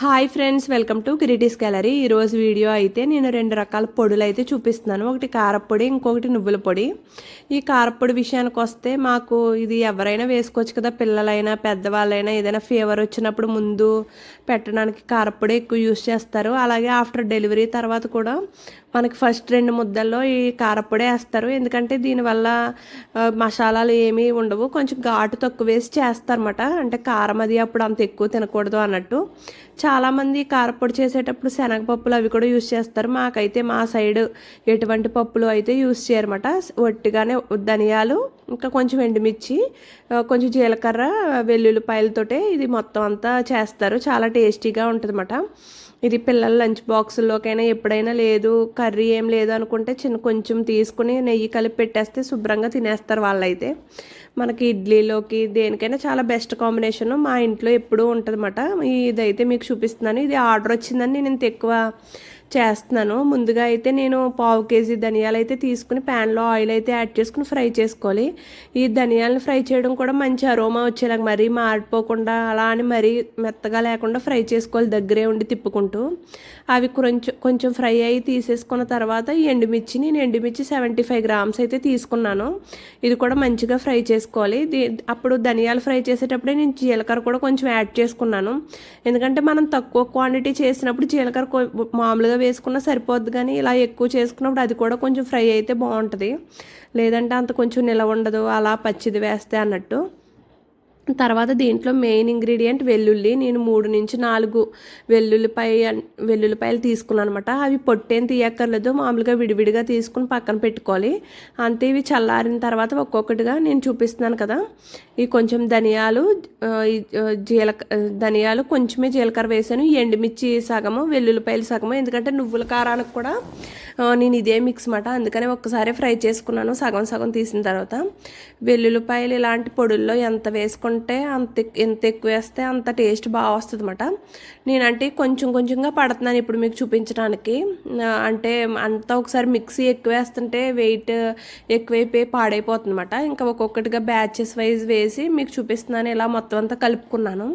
Hi friends welcome to Kireeti's gallery. ఈరోజు video అయితే నేను రెండు రకాల పొడులు అయితే చూపిస్తున్నాను. ఒకటి కారపొడి ఇంకొకటి నువ్వుల పొడి. ఈ కారపొడి విషయానికి వస్తే మాకు ఇది ఎవరైనా వేసుకోవచ్చు కదా పిల్లలైనా పెద్దవాళ్ళైనా ఏదైనా ఫీవర్ వచ్చినప్పుడు ముందు పెట్టడానికి కారపొడి ఎక్కువ యూస్ చేస్తారు. అలాగే ఆఫ్టర్ డెలివరీ తర్వాత కూడా మనకి ఫస్ట్ రెండు ముద్దల్లో ఈ కారపొడి వేస్తారు. ఎందుకంటే దీనివల్ల మసాలాలు ఏమీ ఉండవు. కొంచెం ఘాటు తక్కువ వేసి చేస్తారన్నమాట. అంటే కారం అది అప్పుడు అంత ఎక్కువ తినకూడదు అన్నట్టు. చాలామంది కారపొడి చేసేటప్పుడు శనగపప్పులు అవి కూడా యూస్ చేస్తారు. మాకైతే మా సైడ్ ఎటువంటి పప్పులు అయితే యూస్ చేయరమాట ఒట్టిగానే ధనియాలు ఇంకా కొంచెం ఎండుమిర్చి కొంచెం జీలకర్ర వెల్లుల్లిపాయలతోటే ఇది మొత్తం అంతా చేస్తారు. చాలా టేస్టీగా ఉంటుందన్నమాట. ఇది పిల్లల లంచ్ బాక్సుల్లోకైనా ఎప్పుడైనా లేదు కర్రీ ఏం లేదు అనుకుంటే చిన్న కొంచెం తీసుకుని నెయ్యి కలిపి పెట్టేస్తే శుభ్రంగా తినేస్తారు వాళ్ళైతే. మనకి ఇడ్లీలోకి దేనికైనా చాలా బెస్ట్ కాంబినేషన్ మా ఇంట్లో ఎప్పుడూ ఉంటుందన్నమాట. ఇదైతే మీకు చూపిస్తున్నాను. ఇది ఆర్డర్ వచ్చిందని నేను ఇంత ఎక్కువ చేస్తున్నాను. ముందుగా అయితే నేను పావు కేజీ ధనియాలు అయితే తీసుకుని ప్యాన్లో ఆయిల్ అయితే యాడ్ చేసుకుని ఫ్రై చేసుకోవాలి. ఈ ధనియాలను ఫ్రై చేయడం కూడా మంచి అరోమా వచ్చేలాగా మరీ మాడిపోకుండా అలా అని మరీ మెత్తగా లేకుండా ఫ్రై చేసుకోవాలి దగ్గరే ఉండి తిప్పుకుంటూ. అవి కొంచెం కొంచెం ఫ్రై అయ్యి తీసేసుకున్న తర్వాత ఈ ఎండుమిర్చి నేను ఎండుమిర్చి సెవెంటీ ఫైవ్ గ్రామ్స్ అయితే తీసుకున్నాను. ఇది కూడా మంచిగా ఫ్రై చేసుకోవాలి. అప్పుడు ధనియాలు ఫ్రై చేసేటప్పుడే నేను జీలకర్ర కూడా కొంచెం యాడ్ చేసుకున్నాను. ఎందుకంటే మనం తక్కువ క్వాంటిటీ చేసినప్పుడు జీలకర్ర మామూలుగా మామూలుగా వేసుకున్నా సరిపోద్ది కానీ ఇలా ఎక్కువ చేసుకున్నప్పుడు అది కూడా కొంచెం ఫ్రై అయితే బాగుంటుంది. లేదంటే అంత కొంచెం నిలవ ఉండదు అలా పచ్చిది వేస్తే అన్నట్టు. తర్వాత దీంట్లో మెయిన్ ఇంగ్రీడియంట్ వెల్లుల్లి నేను మూడు నుంచి నాలుగు వెల్లుల్లిపాయ వెల్లుల్లిపాయలు తీసుకున్నాను అనమాట అవి పొట్టేం తీయక్కర్లేదు మామూలుగా విడివిడిగా తీసుకుని పక్కన పెట్టుకోవాలి. అంతే ఇవి చల్లారిన తర్వాత ఒక్కొక్కటిగా నేను చూపిస్తున్నాను కదా. ఈ కొంచెం ధనియాలు జీలక ధనియాలు కొంచెమే జీలకర్ర వేసాను. ఎండుమిర్చి సగము వెల్లుల్లిపాయలు సగము ఎందుకంటే నువ్వుల కారానికి కూడా నేను ఇదే మిక్స్ మాట అందుకని ఒక్కసారి ఫ్రై చేసుకున్నాను సగం సగం తీసిన తర్వాత. వెల్లుల్లిపాయలు ఇలాంటి పొడుల్లో ఎంత ఉంటే అంత ఎంత ఎక్కువ వేస్తే అంత టేస్ట్ బాగా వస్తుంది అనమాట నేనంటే కొంచెం కొంచెంగా పడుతున్నాను ఇప్పుడు మీకు చూపించడానికి అంటే అంతా ఒకసారి మిక్సీ ఎక్కువ వేస్తుంటే వెయిట్ ఎక్కువైపోయి పాడైపోతుంది అనమాట ఇంకా ఒక్కొక్కటిగా బ్యాచెస్ వైజ్ వేసి మీకు చూపిస్తున్నాను ఇలా మొత్తం అంతా కలుపుకున్నాను.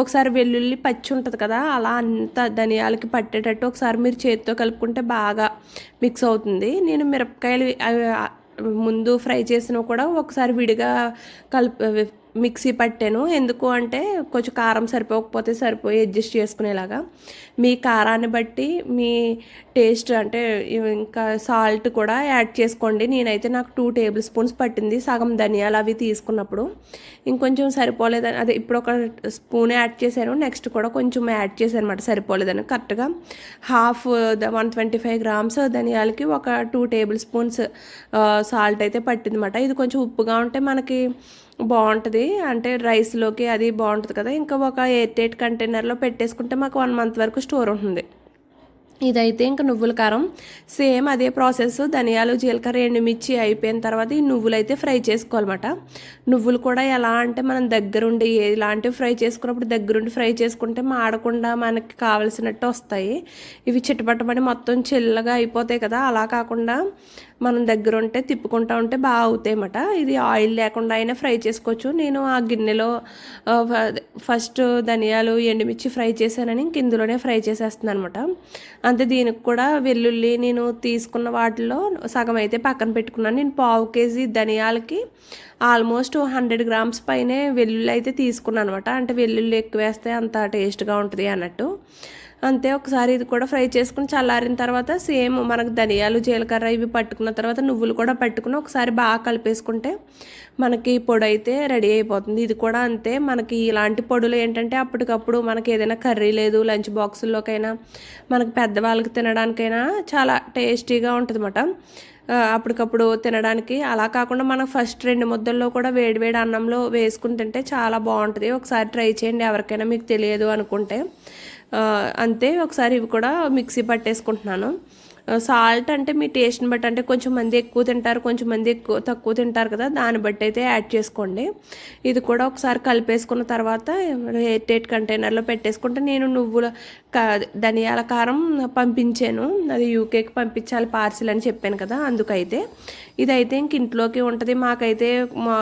ఒకసారి వెల్లుల్లి పచ్చి ఉంటుంది కదా అలా అంత ధనియాలకి పట్టేటట్టు ఒకసారి మీరు చేతితో కలుపుకుంటే బాగా మిక్స్ అవుతుంది. నేను మిరపకాయలు ముందు ఫ్రై చేసినవి కూడా ఒకసారి విడిగా కలుపు మిక్సీ పట్టాను. ఎందుకు అంటే కొంచెం కారం సరిపోకపోతే సరిపోయి అడ్జస్ట్ చేసుకునేలాగా. మీ కారాన్ని బట్టి మీ టేస్ట్ అంటే ఇంకా సాల్ట్ కూడా యాడ్ చేసుకోండి. నేనైతే నాకు టూ టేబుల్ స్పూన్స్ పట్టింది సగం ధనియాలు అవి తీసుకున్నప్పుడు. ఇంకొంచెం సరిపోలేదని అదే ఇప్పుడు ఒక స్పూన్ యాడ్ చేశాను. నెక్స్ట్ కూడా కొంచెం యాడ్ చేశాను అనమాట సరిపోలేదని. కరెక్ట్గా half one twenty five grams ధనియాలకి ఒక టూ టేబుల్ స్పూన్స్ సాల్ట్ అయితే పట్టింది అనమాట ఇది కొంచెం ఉప్పుగా ఉంటే మనకి బాగుంటుంది. అంటే రైస్లోకి అది బాగుంటుంది కదా. ఇంకా ఒక ఎయిట్ ఎయిట్ కంటైనర్లో పెట్టేసుకుంటే మాకు వన్ మంత్ వరకు స్టోర్ ఉంటుంది. ఇదైతే ఇంకా నువ్వుల కారం. సేమ్ అదే ప్రాసెస్ ధనియాలు జీలకర్ర ఎండుమిర్చి అయిపోయిన తర్వాత ఈ నువ్వులు అయితే ఫ్రై చేసుకోవాలన్నమాట. నువ్వులు కూడా ఎలా అంటే మనం దగ్గరుండి ఇలాంటివి ఫ్రై చేసుకున్నప్పుడు దగ్గరుండి ఫ్రై చేసుకుంటే మాడకుండా మనకి కావలసినట్టు వస్తాయి. ఇవి చిట్టపట్టమని మొత్తం చిల్లగా అయిపోతాయి కదా. అలా కాకుండా మనం దగ్గర ఉంటే తిప్పుకుంటా ఉంటే బాగా అవుతాయి అన్నమాట ఇది ఆయిల్ లేకుండా అయినా ఫ్రై చేసుకోవచ్చు. నేను ఆ గిన్నెలో ఫ- ఫస్ట్ ధనియాలు ఎండుమిర్చి ఫ్రై చేశానని ఇంక ఇందులోనే ఫ్రై చేసేస్తున్నాను అనమాట అంతే దీనికి కూడా వెల్లుల్లి నేను తీసుకున్న వాటిలో సగం అయితే పక్కన పెట్టుకున్నాను. నేను పావు కేజీ ధనియాలకి ఆల్మోస్ట్ హండ్రెడ్ గ్రామ్స్ పైనే వెల్లుల్లి అయితే తీసుకున్నాను అనమాట అంటే వెల్లుల్లి ఎక్కువ వేస్తే అంత టేస్ట్గా ఉంటుంది అన్నట్టు. అంతే ఒకసారి ఇది కూడా ఫ్రై చేసుకుని చల్లారిన తర్వాత సేమ్ మనకు ధనియాలు జీలకర్ర ఇవి పట్టుకున్న తర్వాత నువ్వులు కూడా పట్టుకుని ఒకసారి బాగా కలిపేసుకుంటే మనకి పొడి అయితే రెడీ అయిపోతుంది. ఇది కూడా అంతే మనకి ఇలాంటి పొడులు ఏంటంటే అప్పటికప్పుడు మనకి ఏదైనా కర్రీ లేదు లంచ్ బాక్సుల్లోకైనా మనకి పెద్దవాళ్ళకి తినడానికైనా చాలా టేస్టీగా ఉంటుంది అన్నమాట అప్పటికప్పుడు తినడానికి అలా కాకుండా మనం ఫస్ట్ రెండు ముద్దల్లో కూడా వేడివేడి అన్నంలో వేసుకుని తింటే చాలా బాగుంటుంది. ఒకసారి ట్రై చేయండి ఎవరికైనా మీకు తెలియదు అనుకుంటే. అంతే ఒకసారి ఇవి కూడా మిక్సీ పట్టేసుకుంటున్నాను. సాల్ట్ అంటే మీ టేస్ట్ని బట్టి అంటే కొంచెం మంది ఎక్కువ తింటారు కొంచెం మంది ఎక్కువ తక్కువ తింటారు కదా దాన్ని బట్టి అయితే యాడ్ చేసుకోండి. ఇది కూడా ఒకసారి కలిపేసుకున్న తర్వాత ఎయిట్ ఎయిట్ కంటైనర్లో పెట్టేసుకుంటే నేను నువ్వుల ధనియాల కారం పంపించాను. అది యూకేకి పంపించాలి పార్సిల్ అని చెప్పాను కదా అందుకైతే. ఇదైతే ఇంక ఇంట్లోకి ఉంటుంది. మాకైతే మా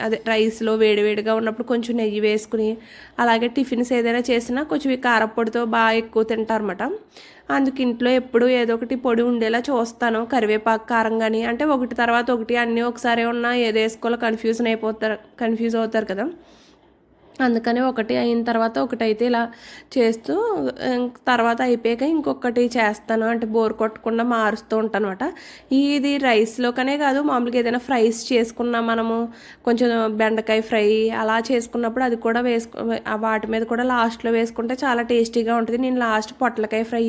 అదే రైస్లో వేడివేడిగా ఉన్నప్పుడు కొంచెం నెయ్యి వేసుకుని అలాగే టిఫిన్స్ ఏదైనా చేసినా కొంచెం ఈ కారపొడితో బాగా ఎక్కువ తింటారన్నమాట. అందుకు ఇంట్లో ఎప్పుడు ఏదో ఒకటి పొడి ఉండేలా చూస్తాను. కరివేపాకు కారం కానీ అంటే ఒకటి తర్వాత ఒకటి అన్నీ ఒకసారి ఉన్నా ఏది వేసుకోవాలో కన్ఫ్యూజన్ అయిపోతారు కన్ఫ్యూజ్ అవుతారు కదా. అందుకని ఒకటి అయిన తర్వాత ఒకటి అయితే ఇలా చేస్తూ ఇంక తర్వాత అయిపోయాక ఇంకొకటి చేస్తాను. అంటే బోర్ కొట్టకుండా మారుస్తూ ఉంటాను అనమాట ఇది రైస్లోకనే కాదు మామూలుగా ఏదైనా ఫ్రైస్ చేసుకున్నా మనము కొంచెం బెండకాయ ఫ్రై అలా చేసుకున్నప్పుడు అది కూడా వేసుకో వాటి మీద కూడా లాస్ట్లో వేసుకుంటే చాలా టేస్టీగా ఉంటుంది. నేను లాస్ట్ పొట్లకాయ ఫ్రై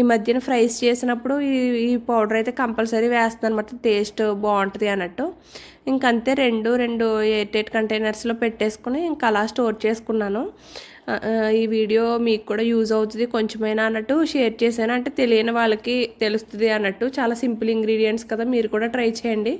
ఈ మధ్యన ఫ్రైస్ చేసినప్పుడు ఈ ఈ పౌడర్ అయితే కంపల్సరీ వేస్తాను అనమాట టేస్ట్ బాగుంటుంది అన్నట్టు. ఇంకంతే రెండు రెండు ఎయిట్ కంటైనర్స్లో పెట్టేసుకుని ఇంకా అలా స్టోర్ చేసుకున్నాను. ఈ వీడియో మీకు కూడా యూజ్ అవుతుంది కొంచెమైనా అన్నట్టు షేర్ చేశాను. అంటే తెలియని వాళ్ళకి తెలుస్తుంది అన్నట్టు. చాలా సింపుల్ ఇంగ్రీడియంట్స్ కదా మీరు కూడా ట్రై చేయండి.